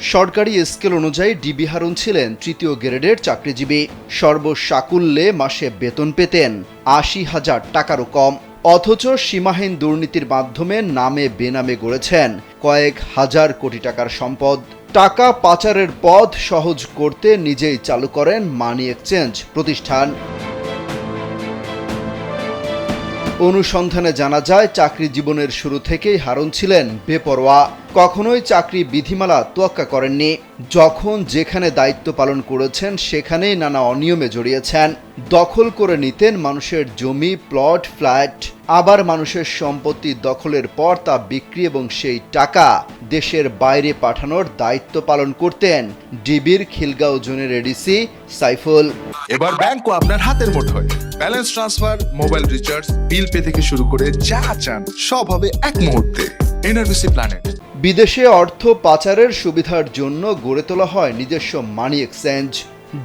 সরকারি স্কেল অনুযায়ী ডিবি হারুন ছিলেন তৃতীয় গ্রেডের চাকরিজীবী। সর্বসাকুল্যে মাসে বেতন পেতেন আশি হাজার টাকারও কম। অথচ সীমাহীন দুর্নীতির মাধ্যমে নামে বেনামে গড়েছেন কয়েক হাজার কোটি টাকার সম্পদ। টাকা পাচারের পথ সহজ করতে নিজেই চালু করেন মানি এক্সচেঞ্জ প্রতিষ্ঠান। অনুসন্ধানে জানা যায়, চাকরি জীবনের শুরু থেকেই হারুন ছিলেন বেপরোয়া। কখনোই চাকরি বিধিমালা তোয়াক্কা করেননি। যখন যেখানে দায়িত্ব পালন করেছেন, সেখানেই নানা অনিয়মে জড়িয়েছেন। দখল করে নিতেন মানুষের জমি, প্লট, ফ্ল্যাট। আবার মানুষের সম্পত্তি দখলের পর তা বিক্রি এবং সেই টাকা দেশের বাইরে পাঠানোর দায়িত্ব পালন করতেন ডিবির খিলগাঁও জোনের এডিসি সাইফুল। এবার ব্যাংকও আপনার হাতের মুঠোয়। Balance transfer mobile recharge bill pay থেকে শুরু করে যা চান, সব হবে এক মুহূর্তে। এনআরবিসি প্ল্যানেট বিদেশে অর্থ পাচারের সুবিধার জন্য গড়ে তোলা হয় নিজস্ব মানি এক্সচেঞ্জ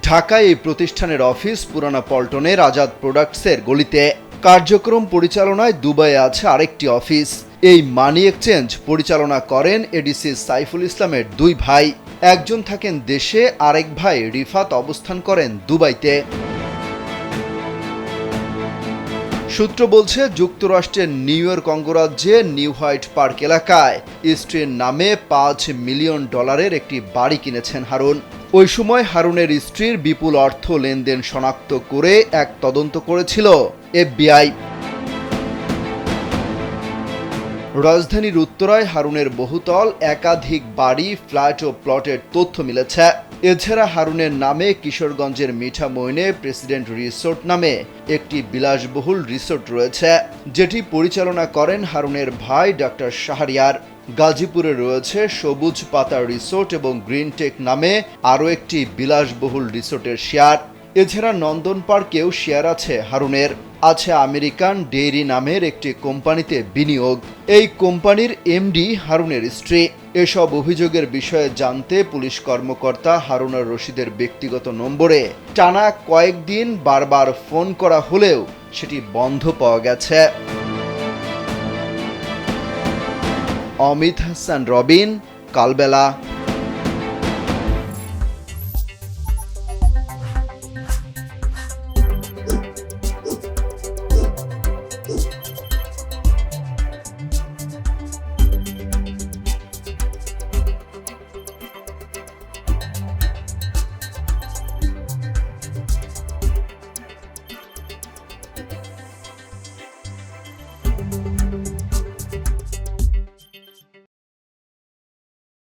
ঢাকায় এই প্রতিষ্ঠানের অফিস পুরানা পল্টনের আজাদ প্রোডাক্টসের গলিতে। কার্যক্রম পরিচালনায় দুবাইয়ে আছে আরেকটি অফিস এই মানি এক্সচেঞ্জ পরিচালনা করেন এডিসি সাইফুল ইসলামের দুই ভাই। একজন থাকেন দেশে, আরেক ভাই রিফাত অবস্থান করেন দুবাইতে। সূত্র বলছে, যুক্তরাষ্ট্রের নিউ ইয়র্ক অঙ্গরাজ্যে নিউ হোয়াইট পার্ক এলাকায় স্ত্রীর নামে পাঁচ মিলিয়ন ডলারের একটি বাড়ি কিনেছেন হারুন। ওই সময় হারুনের স্ত্রীর বিপুল অর্থ লেনদেন শনাক্ত করে এক তদন্ত করেছিল এফবিআই। রাজধানীর উত্তরায় হারুনের বহুতল একাধিক বাড়ি, ফ্ল্যাট ও প্লটের তথ্য মিলেছে। এছাড়া হারুনের নামে কিশোরগঞ্জের মিঠা মইনে প্রেসিডেন্ট রিসোর্ট নামে একটি বিলাসবহুল রিসোর্ট রয়েছে, যেটি পরিচালনা করেন হারুনের ভাই ডাক্তার শাহরিয়ার। গাজীপুরে রয়েছে সবুজ পাতা রিসোর্ট এবং গ্রিন টেক নামে আরও একটি বিলাসবহুল রিসোর্টের শেয়ার। এছাড়া নন্দন পার্কেও শেয়ার আছে হারুনের। আছে আমেরিকান ডেইরি নামের একটি কোম্পানিতে বিনিয়োগ। এই কোম্পানির এমডি হারুনের স্ত্রী। এসব অভিযোগের বিষয়ে জানতে পুলিশ কর্মকর্তা হারুনার রশিদের ব্যক্তিগত নম্বরে। টানা কয়েকদিন বারবার ফোন করা হলেও সেটি বন্ধ পাওয়া গেছে। অমিত হাসান, রবিন, কালবেলা।